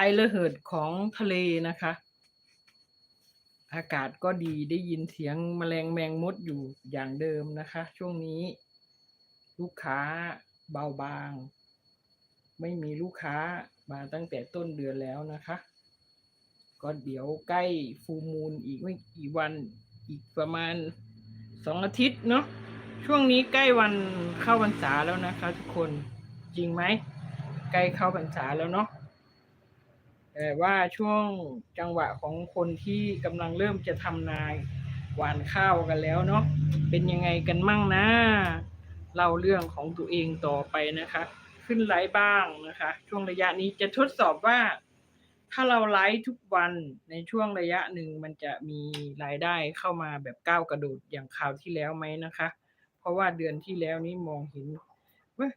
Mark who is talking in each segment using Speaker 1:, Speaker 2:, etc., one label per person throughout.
Speaker 1: อระเหิดของทะเลนะคะ อากาศก็ดีได้ยินเสียงแมลงแมงมดอยู่อย่างเดิมนะคะ ช่วงนี้ ลูกค้าเบาบาง ไม่มีลูกค้ามาตั้งแต่ต้นเดือนแล้วนะคะ ก็เดี๋ยวใกล้ฟูมูลอีกไม่กี่วันอีกประมาณสองอาทิตย์เนาะช่วงนี้ใกล้วันเข้าพรรษาแล้วนะคะ ทุกคนจริงไหมใกล้เข้าพรรษาแล้วเนาะ ว่าช่วงจังหวะของคนที่กำลังเริ่มจะทำนาหวานข้าวกันแล้วเนาะเป็นยังไงกันมั่งนะเล่าเรื่องของตัวเองต่อไปนะคะ ขึ้นไลฟ์บ้างนะคะ ช่วงระยะนี้จะทดสอบว่า ถ้าเราไลฟ์ทุกวันในช่วงระยะหนึ่งมันจะมีรายได้เข้ามาแบบก้าวกระโดดอย่างคราวที่แล้วไหมนะคะ เพราะว่าเดือนที่แล้วนี้มองเห็นว้ย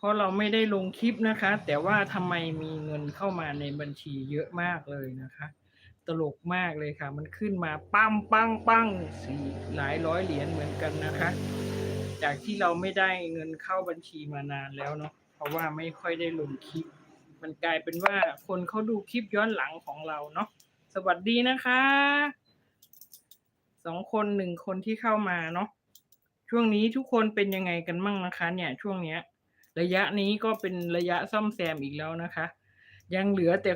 Speaker 1: เพราะเราไม่ได้ลงคลิปนะคะ แต่ว่าทำไมมีเงินเข้ามาในบัญชีเยอะมากเลยนะคะ ตลกมากเลยค่ะ มันขึ้นมาปั้มปั้งปั้งสี่หลายร้อยเหรียญเหมือนกันนะคะ จากที่เราไม่ได้เงินเข้าบัญชีมานานแล้วเนาะเพราะว่าไม่ค่อยได้ลงคลิป มันกลายเป็นว่าคนเขาดูคลิปย้อนหลังของเราเนาะสวัสดีนะคะสองคนหนึ่งคนที่เข้ามาเนาะช่วงนี้ทุกคนเป็นยังไงกันมั่งนะคะ เนี่ย ช่วงเนี้ย ระยะนี้ก็เป็นระยะซ่อมแซมอีกแล้วนะคะ ยังเหลือแต่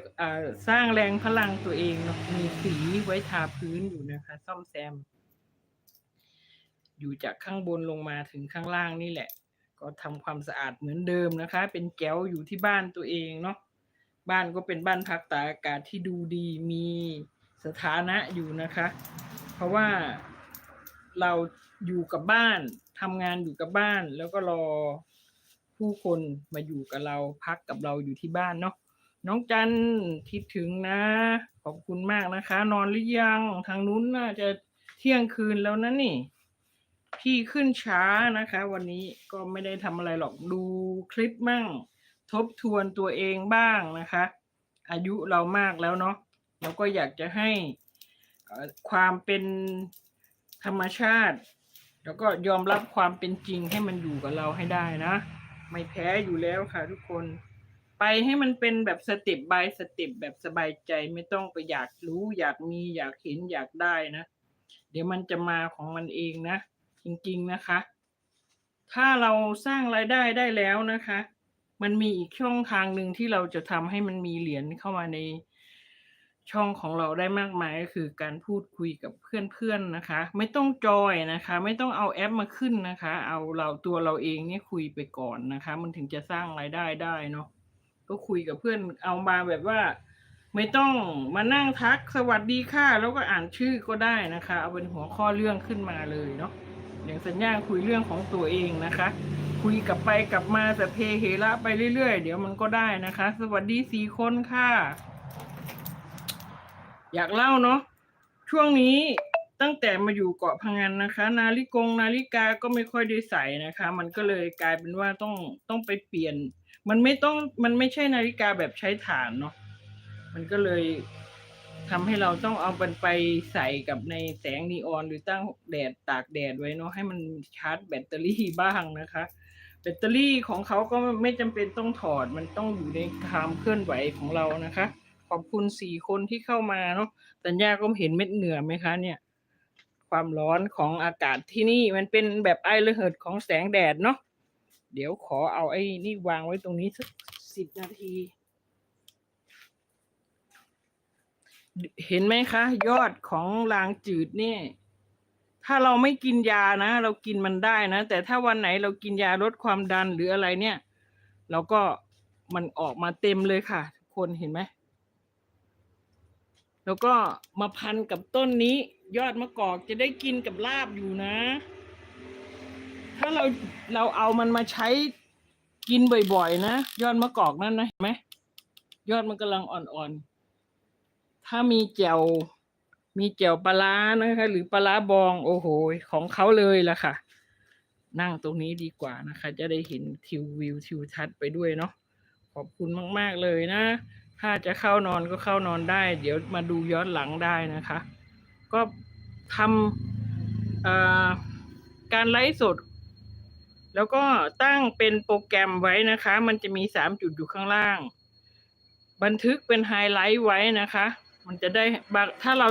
Speaker 1: สร้างแรงพลังตัวเองเนาะมีสีไว้ทาพื้นอยู่นะคะ ซ่อมแซม อยู่จากข้างบนลงมาถึงข้างล่างนี่แหละ ก็ทำความสะอาดเหมือนเดิมนะคะ เป็นแก้วอยู่ที่บ้านตัวเองเนาะบ้านก็เป็นบ้านพักตากอากาศที่ดูดีมีสถานะอยู่นะคะ เพราะว่าเราอยู่กับบ้านทำงานอยู่กับบ้านแล้วก็รอ ผู้คนมาอยู่กับเราพักกับเราอยู่ที่บ้านเนาะน้องจันคิดถึงนะ ขอบคุณมากนะคะ นอนหรือยังทางนู้นน่าจะเที่ยงคืนแล้วนะนี่ พี่ขึ้นช้านะคะ วันนี้ก็ไม่ได้ทำอะไรหรอกดูคลิปมั่ง ทบทวนตัวเองบ้างนะคะ อายุเรามากแล้วเนาะเราก็อยากจะให้ความเป็นธรรมชาติ แล้วก็ยอมรับความเป็นจริงให้มันอยู่กับเราให้ได้นะ ไม่แพ้อยู่แล้วค่ะทุกคน ไปให้มันเป็นแบบสเต็ปบายสเต็ปแบบสบายใจไม่ต้องไปอยากรู้ อยากมีอยากเห็นอยากได้นะ เดี๋ยวมันจะมาของมันเองนะ จริงๆนะคะ ถ้าเราสร้างรายได้ได้แล้วนะคะ มันมีอีกช่องทางหนึ่งที่เราจะทำให้มันมีเหรียญเข้ามาใน ช่องของเราได้มากมายก็คือการพูดคุยกับเพื่อนๆนะคะ ไม่ต้องจอยนะคะ ไม่ต้องเอาแอปมาขึ้นนะคะ เอาเราตัวเราเองเนี่ยคุยไปก่อนนะคะ มันถึงจะสร้างรายได้ได้เนาะก็คุยกับเพื่อนเอามาแบบว่า ไม่ต้องมานั่งทักสวัสดีค่ะแล้วก็อ่านชื่อก็ได้นะคะ เอาเป็นหัวข้อเรื่องขึ้นมาเลยเนาะอย่างสัญญาคุยเรื่องของตัวเองนะคะ คุยกลับไปกลับมาแต่เพเฮระไปเรื่อยๆ เดี๋ยวมันก็ได้นะคะ สวัสดีสี่คนค่ะ อยากเล่าเนาะช่วงนี้ตั้งแต่มาอยู่เกาะพังงานนะคะ นาฬิกงนาฬิกาก็ไม่ค่อยได้ใส่นะคะ มันก็เลยกลายเป็นว่าต้องต้องไปเปลี่ยน มันไม่ต้องมันไม่ใช่นาฬิกาแบบใช้ถ่านเนาะมันก็เลยทำให้เราต้องเอามันไปใส่กับในแสงนีออนหรือตั้งแดดตากแดดไว้เนาะให้มันชาร์จแบตเตอรี่บ้างนะคะ แบตเตอรี่ของเขาก็ไม่จำเป็นต้องถอดมันต้องอยู่ในความเคลื่อนไหวของเรานะคะ อบคุณสี่คนที่เข้ามาเนาะสัญญาก็เห็นเม็ดเหงื่อไหมคะ เนี่ย ความร้อนของอากาศที่นี่มันเป็นแบบไอระเหิดของแสงแดดเนาะเดี๋ยวขอเอาไอ้นี่วางไว้ตรงนี้สักสิบนาที เห็นไหมคะ ยอดของรางจืดเนี่ย ถ้าเราไม่กินยานะ เรากินมันได้นะ แต่ถ้าวันไหนเรากินยาลดความดันหรืออะไรเนี่ย เราก็มันออกมาเต็มเลยค่ะ คนเห็นไหม แล้วก็มาพันกับต้นนี้ ยอดมะกอกจะได้กินกับลาบอยู่นะ ถ้าเราเราเอามันมาใช้กินบ่อยๆนะ ยอดมะกอกนั่นนะเห็นไหมยอดมันกำลังอ่อนๆ ถ้ามีแจวมีแจวปลาร้านะคะ หรือปลาร้าบองโอ้โหของเขาเลยล่ะค่ะ นั่งตรงนี้ดีกว่านะคะ จะได้เห็นทิววิวทิวทัศน์ไปด้วยเนาะขอบคุณมาก ๆ เลยนะ ถ้าจะเข้านอนก็เข้านอนได้ เดี๋ยวมาดูย้อนหลังได้นะคะ ก็ทำการไลฟ์สด แล้วก็ตั้งเป็นโปรแกรมไว้นะคะ มันจะมีสามจุดอยู่ข้างล่าง บันทึกเป็นไฮไลท์ไว้นะคะ มันจะได้บางถ้าเรา